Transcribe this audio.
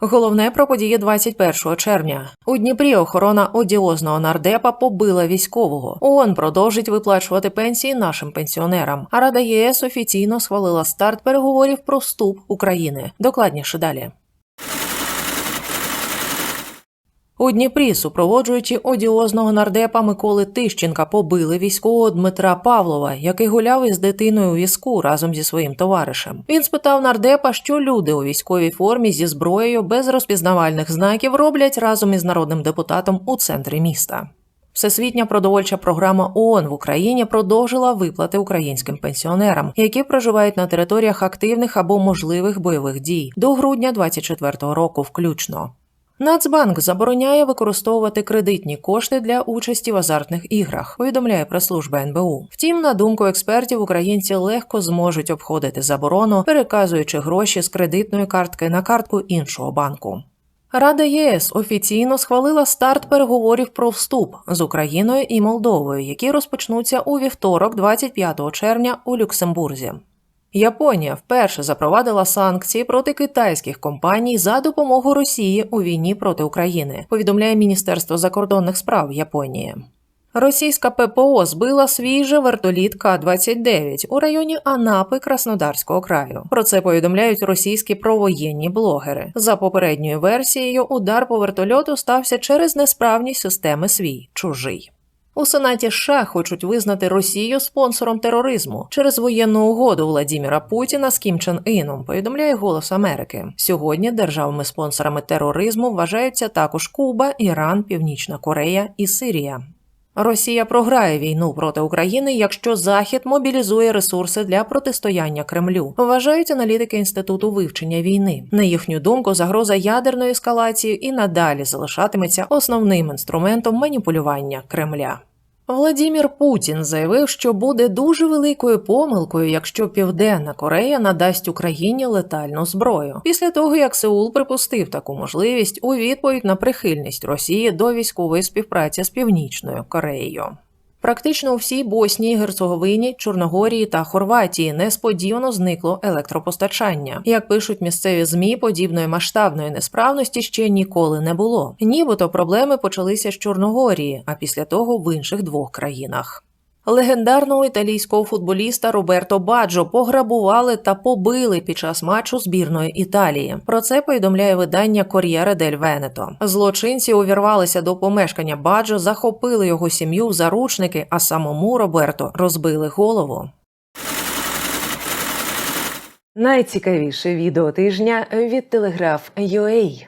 Головне про події 21 червня. У Дніпрі охорона одіозного нардепа побила військового. ООН продовжить виплачувати пенсії нашим пенсіонерам. А Рада ЄС офіційно схвалила старт переговорів про вступ України. Докладніше далі. У Дніпрі, супроводжуючи одіозного нардепа Миколи Тищенка, побили військового Дмитра Павлова, який гуляв із дитиною у візку разом зі своїм товаришем. Він спитав нардепа, що люди у військовій формі зі зброєю без розпізнавальних знаків роблять разом із народним депутатом у центрі міста. Всесвітня продовольча програма ООН в Україні продовжила виплати українським пенсіонерам, які проживають на територіях активних або можливих бойових дій до грудня 2024 року, включно. Нацбанк забороняє використовувати кредитні кошти для участі в азартних іграх, повідомляє прес-служба НБУ. Втім, на думку експертів, українці легко зможуть обходити заборону, переказуючи гроші з кредитної картки на картку іншого банку. Рада ЄС офіційно схвалила старт переговорів про вступ з Україною і Молдовою, які розпочнуться у вівторок, 25 червня, у Люксембурзі. Японія вперше запровадила санкції проти китайських компаній за допомогу Росії у війні проти України. Повідомляє Міністерство закордонних справ Японії. Російська ППО збила свій же вертоліт К-29 у районі Анапи Краснодарського краю. Про це повідомляють російські провоєнні блогери. За попередньою версією, удар по вертольоту стався через несправність системи свій чужий. У Сенаті США хочуть визнати Росію спонсором тероризму через воєнну угоду Владіміра Путіна з Кім Чен Іном, повідомляє Голос Америки. Сьогодні державами спонсорами тероризму вважаються також Куба, Іран, Північна Корея і Сирія. Росія програє війну проти України, якщо Захід мобілізує ресурси для протистояння Кремлю. Вважають аналітики інституту вивчення війни. На їхню думку, загроза ядерної ескалації і надалі залишатиметься основним інструментом маніпулювання Кремля. Владімір Путін заявив, що буде дуже великою помилкою, якщо Південна Корея надасть Україні летальну зброю. Після того як Сеул припустив таку можливість у відповідь на прихильність Росії до військової співпраці з Північною Кореєю. Практично у всій Боснії, Герцеговині, Чорногорії та Хорватії несподівано зникло електропостачання. Як пишуть місцеві змі, подібної масштабної несправності ще ніколи не було. Нібито проблеми почалися з Чорногорії, а після того в інших двох країнах. Легендарного італійського футболіста Роберто Баджо пограбували та побили під час матчу збірної Італії. Про це повідомляє видання Кор'єре дель Венето. Злочинці увірвалися до помешкання Баджо, захопили його сім'ю в заручники, а самому Роберто розбили голову. Найцікавіше відео тижня від Телеграф.UA.